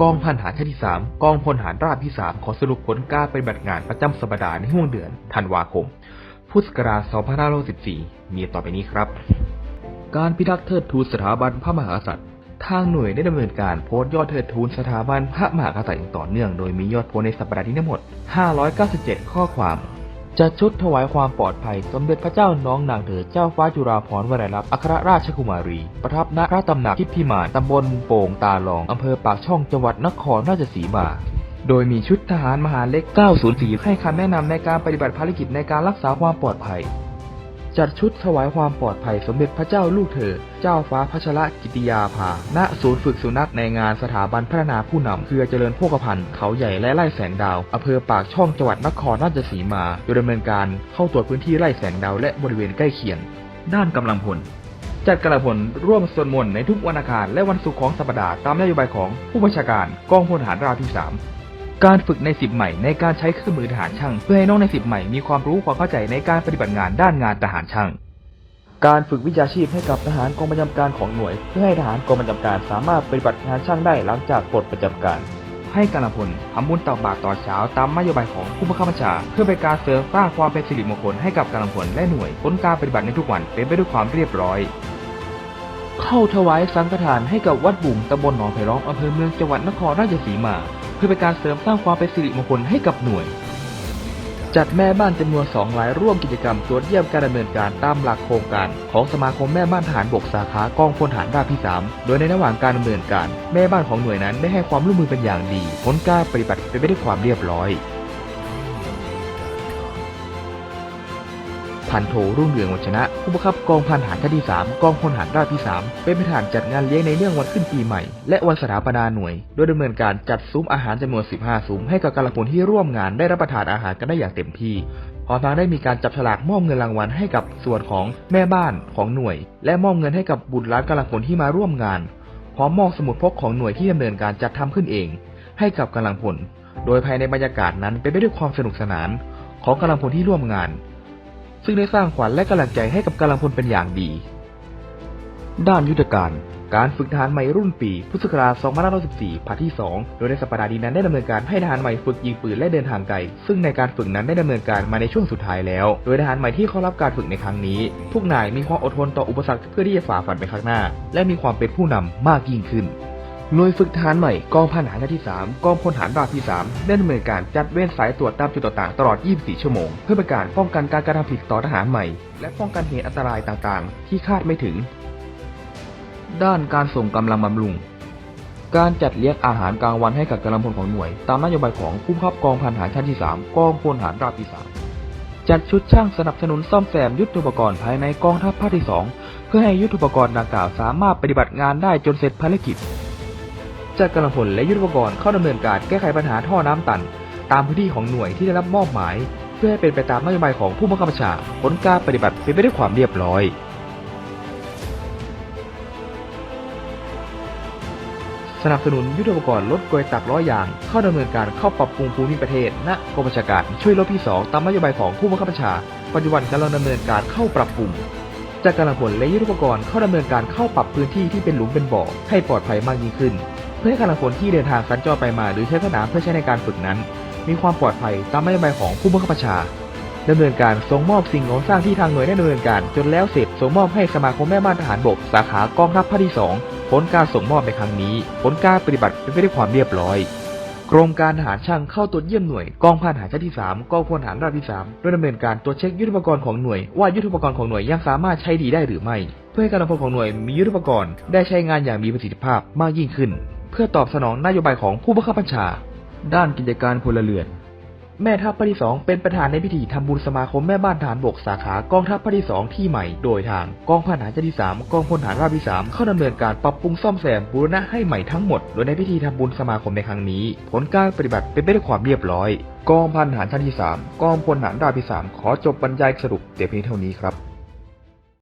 กองพันหารชาติที่ 3 กองพลหารราบที่ 3 ขอสรุปผลการปฏิบัติงานประจำสัปดาห์ในห่วงเดือนธันวาคม พุทธศักราช 2564มีต่อไปนี้ครับ การพิทักษ์เทิดทูนสถาบันพระมหากษัตริย์ ทางหน่วยได้ดำเนินการโพสต์ยอดเทิดทูนสถาบันพระมหากษัตริย์อย่างต่อเนื่อง โดยมียอดโพสต์ในสัปดาห์นี้ทั้งหมด 597 ข้อความ จัดชุดถวายความปลอดภัย สมเด็จพระเจ้าน้องนางเธอเจ้าฟ้าจุฬาภรณ์วรัยลักษณ์อัครราชกุมารี ประทับณพระตำหนักทิพพิมานตำบลโป่งตาลองอำเภอปากช่องจังหวัดนครราชสีมา โดยมีชุดทหารมหาเล็ก 904 ให้คำแนะนำในการปฏิบัติภารกิจในการรักษาความปลอดภัย จัดชุดถวายความปลอดภัยสมเด็จพระเจ้าลูกเธอ เจ้าฟ้าพัชรกิติยาภา ณ ศูนย์ฝึกสุนัขในงานสถาบันพัฒนาผู้นำเครือเจริญโภคภัณฑ์เขาใหญ่และไร่แสงดาว อำเภอปากช่องจังหวัดนครราชสีมา โดยดำเนินการเข้าตรวจพื้นที่ไร่แสงดาวและบริเวณใกล้เคียง ด้านกำลังพล จัดกำลังพลร่วมสวดมนต์ในทุกวันอังคารและวันศุกร์ของสัปดาห์ตามนโยบายของผู้บัญชาการกองพลทหารราบที่ 3 การฝึกในสิบใหม่ในการใช้เครื่องมือทหารช่าง เพื่อให้น้องในสิบใหม่มีความรู้ความเข้าใจในการปฏิบัติงานด้านงานทหารช่าง การฝึกวิชาชีพให้กับทหารกองประจำการของหน่วย เพื่อให้ทหารกองประจำการสามารถปฏิบัติงานช่างได้หลังจากปลดประจำการ ให้กำลังพลทำบุญตักบาตรตอนเช้าตามนโยบายของผู้บังคับบัญชา เพื่อเป็นการเสริมสร้างความเป็นสิริมงคลให้กับกำลังพลและหน่วยผลการปฏิบัติในทุกวันเป็นไปด้วยความเรียบร้อย เข้าถวายสังฆทานให้กับวัดบุ่งตำบลหนองไผ่ร้องอำเภอเมืองจังหวัดนครราชสีมา พื่อเป็นการเสริมสร้างความเป็นสิริมงคลให้กับหน่วย จัดแม่บ้านจำนวนสองรายร่วมกิจกรรมตรวจเยี่ยมการดำเนินการตามหลักโครงการ ของสมาคมแม่บ้านทหารบกสาขากองพลทหารราบที่ 3 โดยในระหว่างการดำเนินการ แม่บ้านของหน่วยนั้นได้ให้ความร่วมมือเป็นอย่างดี ผลการปฏิบัติเป็นไปด้วยความเรียบร้อย พันโทรุ่งเรืองวัชนะ ผู้บังคับกองพันทหารท่าที่3กองพลทหารราบที่ 3 เป็นประธานจัดงานเลี้ยงในเรื่องวันขึ้นปีใหม่ และวันสถาปนาหน่วย โดยดำเนินการจัดซุ้มอาหารจำนวน 15 ซุ้มให้กับกำลังพลที่ร่วมงานได้รับประทานอาหารกันได้อย่างเต็มที่พร้อมทั้งได้มีการจับฉลากมอบเงินรางวัลให้กับส่วนของแม่บ้านของหน่วย และมอบเงินให้กับบุตรหลานกำลังพลที่มาร่วมงาน พร้อมมอบสมุดพกของหน่วยที่ดำเนินการจัดทำขึ้นเอง ให้กับกำลังพล โดยภายในบรรยากาศนั้นเป็นไปด้วยความสนุกสนาน ของกำลังพลที่ร่วมงาน ซึ่งได้สร้างขวัญและกำลังใจให้กับกำลังพลเป็นอย่างดี ด้านยุทธการ การฝึกทหารใหม่รุ่นปีพุทธศักราช2514ภาคที่ 2 โดยในสัปดาห์นี้นั้นได้ดำเนินการให้ทหารใหม่ฝึกยิงปืนและเดินทางไกล ซึ่งในการฝึกนั้นได้ดำเนินการมาในช่วงสุดท้ายแล้ว โดยทหารใหม่ที่เข้ารับการฝึกในครั้งนี้ทุกนายมีความอดทนต่ออุปสรรคเพื่อที่จะฝ่าฟันไปข้างหน้า และมีความเป็นผู้นำมากยิ่งขึ้น หน่วยฝึกทหารใหม่กองพันหารที่ 3 กองพลหารราบที่ 3 ได้ดำเนินการจัดเว้นสายตรวจตามจุดต่างๆ ตลอด 24 ชั่วโมง เพื่อเป็นการป้องกันการกระทำผิดต่อทหารใหม่ และป้องกันเหตุอันตรายต่างๆ ที่คาดไม่ถึง ด้านการส่งกำลังบำรุง การจัดเลี้ยงอาหารกลางวันให้กับกำลังพลของหน่วย ตามนโยบายของผู้บังคับกองพันหารชั้นที่ 3 กองพลหารราบที่ 3 จัดชุดช่างสนับสนุนซ่อมแซมยุทโธปกรณ์ภายในกองทัพภาคที่ 2 เพื่อให้ยุทโธปกรณ์ดังกล่าวสามารถปฏิบัติงานได้จนเสร็จภารกิจ จัดกำลังพลและยุทธปกรณ์เข้าดำเนินการแก้ไขปัญหาท่อน้ำตัน ตามพื้นที่ของหน่วยที่ได้รับมอบหมาย เพื่อให้เป็นไปตามนโยบายของผู้บังคับบัญชาผลการปฏิบัติเป็นไปด้วยความเรียบร้อย สนับสนุนยุทธปกรณ์รถกลวยตักล้อยาง เข้าดำเนินการเข้าปรับปรุงภูมิประเทศณกองบัญชาการช่วยรถที่2ตามนโยบายของผู้บังคับบัญชา ปัจจุบันกำลังดำเนินการเข้าปรับปรุงจากกำลังพลและยุทธปกรณ์เข้าดำเนินการเข้าปรับพื้นที่ที่เป็นหลุมเป็นบ่อให้ปลอดภัยมากยิ่งขึ้น เพื่อให้กำลังพลที่เดินทางสัญจรไปมาหรือใช้สนามเพื่อใช้ในการฝึกนั้น มีความปลอดภัยตามนโยบายของผู้บังคับบัญชาดำเนินการส่งมอบสิ่งของสร้างที่ทางหน่วยได้ดำเนินการจนแล้วเสร็จส่งมอบให้สมาคมแม่บ้านทหารบกสาขากองทัพภาคที่ 2 ผลการส่งมอบในครั้งนี้ ผลการปฏิบัติเป็นไปด้วยความเรียบร้อย กรมการทหารช่างเข้าตรวจเยี่ยมหน่วยกองพันทหารชั้นที่ 3กองพลทหารราบที่ 3 โดยดำเนินการตรวจเช็คยุทธปกรณ์ของหน่วย ว่ายุทธปกรณ์ของหน่วยยังสามารถใช้ดีได้หรือไม่ เพื่อให้กำลังพลของหน่วยมียุทธปกรณ์ได้ใช้งานอย่างมีประสิทธิภาพมากยิ่งขึ้น เพื่อตอบสนองนโยบายของผู้บังคับบัญชา ด้านกิจการพลเรือน แม่ทัพภาคที่2เป็นประธานในพิธีทำบุญสมาคมแม่บ้านทหารบกสาขากองทัพภาคที่2ที่ใหม่โดยทางกองพันหารชั้นที่3กองพลทหารราบที่3เข้าดำเนินการปรับปรุงซ่อมแซมบูรณะให้ใหม่ทั้งหมด โดยในพิธีทำบุญสมาคมในครั้งนี้ ผลการปฏิบัติเป็นไปด้วยความเรียบร้อย กองพันหารชั้นที่3กองพลทหารราบที่3ขอจบบรรยายสรุปแต่เพียงเท่านี้ครับ